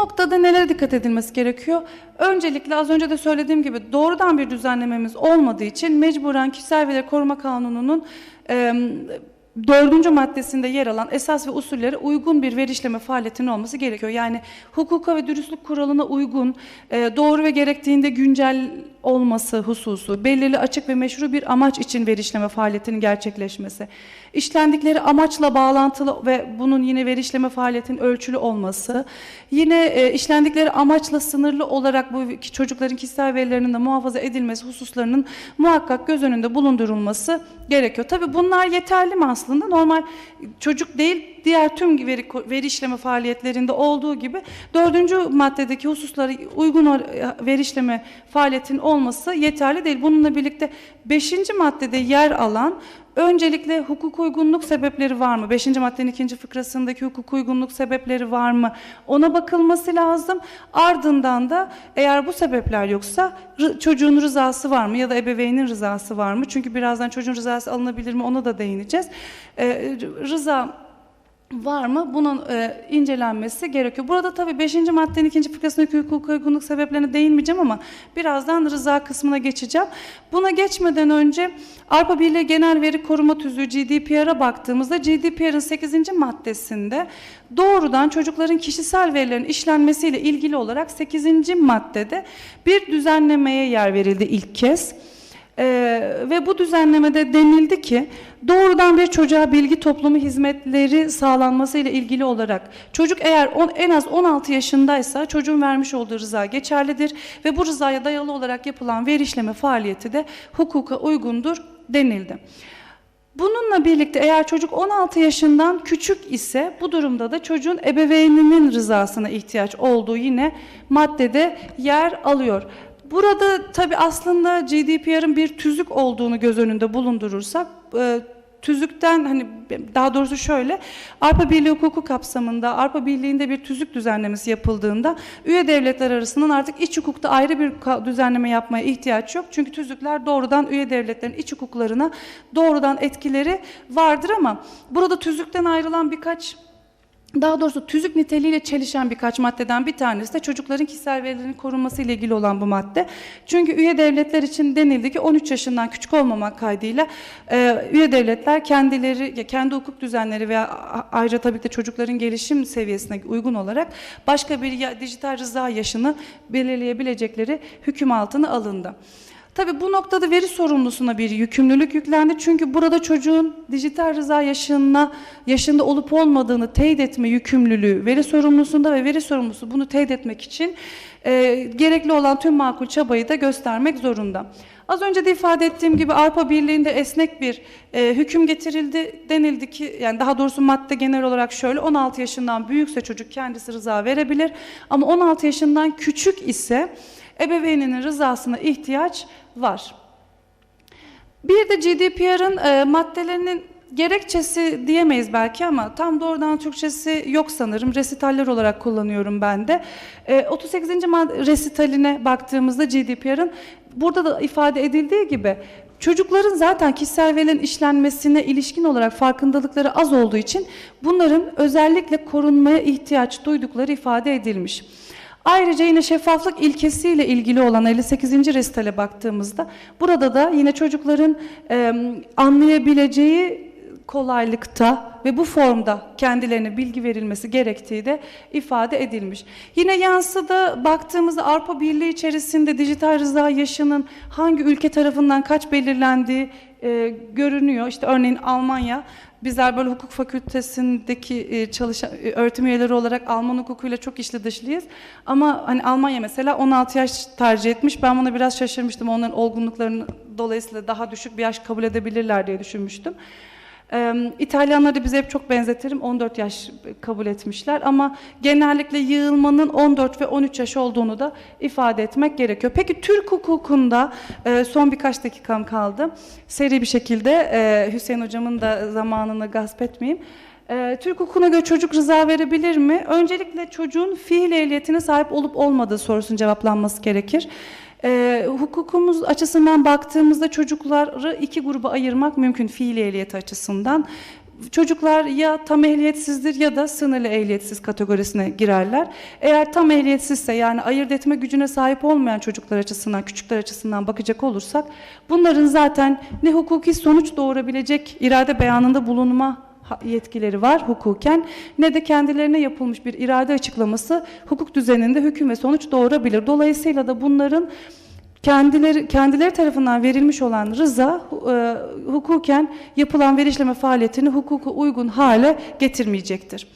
noktada nelere dikkat edilmesi gerekiyor? Öncelikle az önce de söylediğim gibi doğrudan bir düzenlememiz olmadığı için mecburen Kişisel Verileri Koruma Kanunu'nun e, dördüncü maddesinde yer alan esas ve usullere uygun bir veri işleme faaliyetinin olması gerekiyor. Yani hukuka ve dürüstlük kuralına uygun, e, doğru ve gerektiğinde güncel olması hususu, belirli açık ve meşru bir amaç için veri işleme faaliyetinin gerçekleşmesi, işlendikleri amaçla bağlantılı ve bunun yine veri işleme faaliyetinin ölçülü olması, yine e, işlendikleri amaçla sınırlı olarak bu çocukların kişisel verilerinin de muhafaza edilmesi hususlarının muhakkak göz önünde bulundurulması gerekiyor. Tabii bunlar yeterli mi aslında? Normal çocuk değil diğer tüm veri, veri işleme faaliyetlerinde olduğu gibi dördüncü maddedeki hususlara uygun veri işleme faaliyetinin olması yeterli değil. Bununla birlikte beşinci maddede yer alan Öncelikle hukuk uygunluk sebepleri var mı? Beşinci maddenin ikinci fıkrasındaki hukuk uygunluk sebepleri var mı? Ona bakılması lazım. Ardından da eğer bu sebepler yoksa çocuğun rızası var mı ya da ebeveynin rızası var mı? Çünkü birazdan çocuğun rızası alınabilir mi ona da değineceğiz. Ee, rıza var mı? Bunun e, incelenmesi gerekiyor. Burada tabii 5. maddenin ikinci fıkrasındaki hukuk uygunluk sebeplerine değinmeyeceğim ama birazdan rıza kısmına geçeceğim. Buna geçmeden önce Avrupa Birliği Genel Veri Koruma Tüzüğü GDPR'a baktığımızda GDPR'ın 8. maddesinde doğrudan çocukların kişisel verilerin işlenmesiyle ilgili olarak 8. maddede bir düzenlemeye yer verildi ilk kez. Ee, ve bu düzenlemede denildi ki doğrudan bir çocuğa bilgi toplumu hizmetleri sağlanması ile ilgili olarak çocuk eğer on, en az 16 yaşındaysa çocuğun vermiş olduğu rıza geçerlidir ve bu rızaya dayalı olarak yapılan veri işleme faaliyeti de hukuka uygundur denildi. Bununla birlikte eğer çocuk 16 yaşından küçük ise bu durumda da çocuğun ebeveyninin rızasına ihtiyaç olduğu yine maddede yer alıyor. Burada tabi aslında GDPR'ın bir tüzük olduğunu göz önünde bulundurursak e, tüzükten hani daha doğrusu şöyle Avrupa Birliği hukuku kapsamında Avrupa Birliği'nde bir tüzük düzenlemesi yapıldığında üye devletler arasından artık iç hukukta ayrı bir düzenleme yapmaya ihtiyaç yok. Çünkü tüzükler doğrudan üye devletlerin iç hukuklarına doğrudan etkileri vardır ama burada tüzükten ayrılan birkaç daha doğrusu tüzük niteliğiyle çelişen birkaç maddeden bir tanesi de çocukların kişisel verilerinin korunması ile ilgili olan bu madde. Çünkü üye devletler için denildi ki 13 yaşından küçük olmamak kaydıyla e, üye devletler kendileri kendi hukuk düzenleri veya ayrıca tabii de çocukların gelişim seviyesine uygun olarak başka bir dijital rıza yaşını belirleyebilecekleri hüküm altına alındı. Tabii bu noktada veri sorumlusuna bir yükümlülük yüklendi. Çünkü burada çocuğun dijital rıza yaşına, yaşında olup olmadığını teyit etme yükümlülüğü veri sorumlusunda ve veri sorumlusu bunu teyit etmek için e, gerekli olan tüm makul çabayı da göstermek zorunda. Az önce de ifade ettiğim gibi Avrupa Birliği'nde esnek bir e, hüküm getirildi. Denildi ki yani daha doğrusu madde genel olarak şöyle 16 yaşından büyükse çocuk kendisi rıza verebilir ama 16 yaşından küçük ise ebeveyninin rızasına ihtiyaç var. Bir de GDPR'ın e, maddelerinin gerekçesi diyemeyiz belki ama tam doğrudan Türkçesi yok sanırım. Resitaller olarak kullanıyorum ben de. E, 38. mad- resitaline baktığımızda GDPR'ın burada da ifade edildiği gibi çocukların zaten kişisel verilerin işlenmesine ilişkin olarak farkındalıkları az olduğu için bunların özellikle korunmaya ihtiyaç duydukları ifade edilmiş. Ayrıca yine şeffaflık ilkesiyle ilgili olan 58. resitale baktığımızda burada da yine çocukların e, anlayabileceği kolaylıkta ve bu formda kendilerine bilgi verilmesi gerektiği de ifade edilmiş. Yine yansıda baktığımızda Avrupa Birliği içerisinde dijital rıza yaşının hangi ülke tarafından kaç belirlendiği e, görünüyor. İşte örneğin Almanya Bizler böyle hukuk fakültesindeki e, çalışan e, öğretim üyeleri olarak Alman hukukuyla çok içli dışlıyız. Ama hani Almanya mesela 16 yaş tercih etmiş. Ben buna biraz şaşırmıştım. Onların olgunluklarını dolayısıyla daha düşük bir yaş kabul edebilirler diye düşünmüştüm. Ee, İtalyanları bize hep çok benzetirim. 14 yaş kabul etmişler ama genellikle yığılmanın 14 ve 13 yaş olduğunu da ifade etmek gerekiyor. Peki Türk hukukunda e, son birkaç dakikam kaldı. Seri bir şekilde e, Hüseyin hocamın da zamanını gasp etmeyeyim. E, Türk hukukuna göre çocuk rıza verebilir mi? Öncelikle çocuğun fiil ehliyetine sahip olup olmadığı sorusunun cevaplanması gerekir. E, hukukumuz açısından baktığımızda çocukları iki gruba ayırmak mümkün fiil ehliyeti açısından. Çocuklar ya tam ehliyetsizdir ya da sınırlı ehliyetsiz kategorisine girerler. Eğer tam ehliyetsizse yani ayırt etme gücüne sahip olmayan çocuklar açısından, küçükler açısından bakacak olursak bunların zaten ne hukuki sonuç doğurabilecek irade beyanında bulunma yetkileri var hukuken ne de kendilerine yapılmış bir irade açıklaması hukuk düzeninde hüküm ve sonuç doğurabilir. Dolayısıyla da bunların kendileri kendileri tarafından verilmiş olan rıza e, hukuken yapılan veri işleme faaliyetini hukuka uygun hale getirmeyecektir.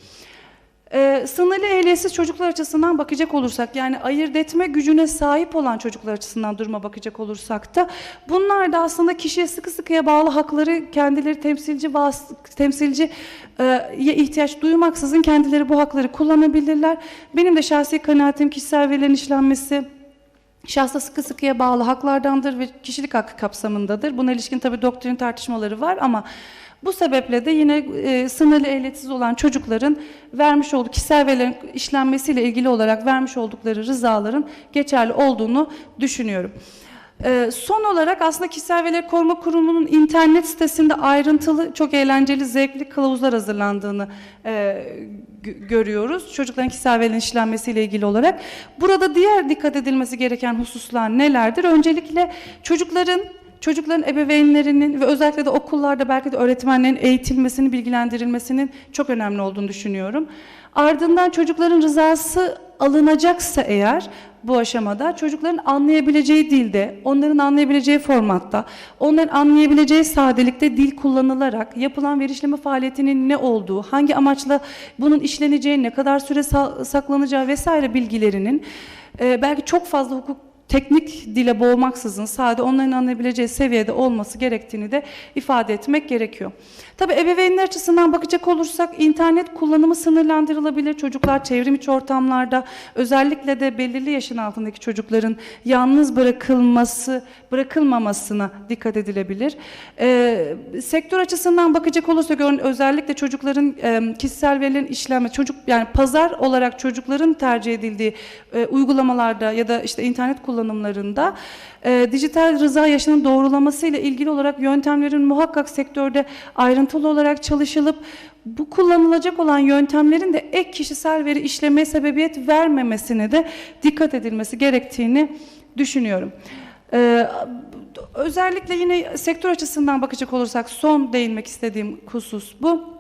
E, sınırlı ehliyetsiz çocuklar açısından bakacak olursak yani ayırt etme gücüne sahip olan çocuklar açısından duruma bakacak olursak da bunlar da aslında kişiye sıkı sıkıya bağlı hakları kendileri temsilci vas temsilci e, ihtiyaç duymaksızın kendileri bu hakları kullanabilirler. Benim de şahsi kanaatim kişisel verilerin işlenmesi şahsa sıkı sıkıya bağlı haklardandır ve kişilik hakkı kapsamındadır. Buna ilişkin tabii doktrin tartışmaları var ama bu sebeple de yine e, sınırlı ehliyetsiz olan çocukların vermiş olduğu kişisel verilerin işlenmesiyle ilgili olarak vermiş oldukları rızaların geçerli olduğunu düşünüyorum. Ee, son olarak aslında Kişisel Verileri Koruma Kurumu'nun internet sitesinde ayrıntılı, çok eğlenceli, zevkli kılavuzlar hazırlandığını e, gö- görüyoruz. Çocukların kişisel verilerin işlenmesiyle ilgili olarak. Burada diğer dikkat edilmesi gereken hususlar nelerdir? Öncelikle çocukların Çocukların ebeveynlerinin ve özellikle de okullarda belki de öğretmenlerin eğitilmesini, bilgilendirilmesinin çok önemli olduğunu düşünüyorum. Ardından çocukların rızası alınacaksa eğer bu aşamada çocukların anlayabileceği dilde, onların anlayabileceği formatta, onların anlayabileceği sadelikte dil kullanılarak yapılan veri işleme faaliyetinin ne olduğu, hangi amaçla bunun işleneceği, ne kadar süre sa- saklanacağı vesaire bilgilerinin e, belki çok fazla hukuk teknik dile boğmaksızın sade onların anlayabileceği seviyede olması gerektiğini de ifade etmek gerekiyor. Tabii ebeveynler açısından bakacak olursak internet kullanımı sınırlandırılabilir. Çocuklar çevrim içi ortamlarda özellikle de belirli yaşın altındaki çocukların yalnız bırakılması, bırakılmamasına dikkat edilebilir. Ee, sektör açısından bakacak olursak özellikle çocukların e, kişisel verilerin işlenme, çocuk yani pazar olarak çocukların tercih edildiği e, uygulamalarda ya da işte internet kullanımlarında e, dijital rıza yaşının doğrulaması ile ilgili olarak yöntemlerin muhakkak sektörde ayrıntılı olarak çalışılıp bu kullanılacak olan yöntemlerin de ek kişisel veri işlemeye sebebiyet vermemesine de dikkat edilmesi gerektiğini düşünüyorum. Ee, özellikle yine sektör açısından bakacak olursak son değinmek istediğim husus bu.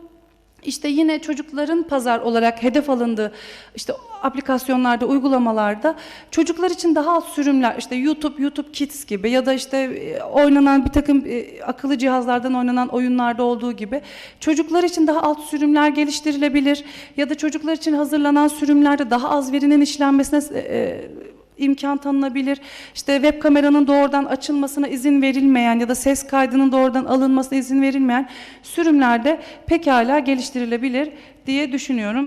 İşte yine çocukların pazar olarak hedef alındığı işte aplikasyonlarda, uygulamalarda çocuklar için daha az sürümler işte YouTube, YouTube Kids gibi ya da işte e, oynanan bir takım e, akıllı cihazlardan oynanan oyunlarda olduğu gibi çocuklar için daha alt sürümler geliştirilebilir ya da çocuklar için hazırlanan sürümlerde daha az verinin işlenmesine e, imkan tanınabilir. İşte web kameranın doğrudan açılmasına izin verilmeyen ya da ses kaydının doğrudan alınmasına izin verilmeyen sürümlerde pekala geliştirilebilir diye düşünüyorum.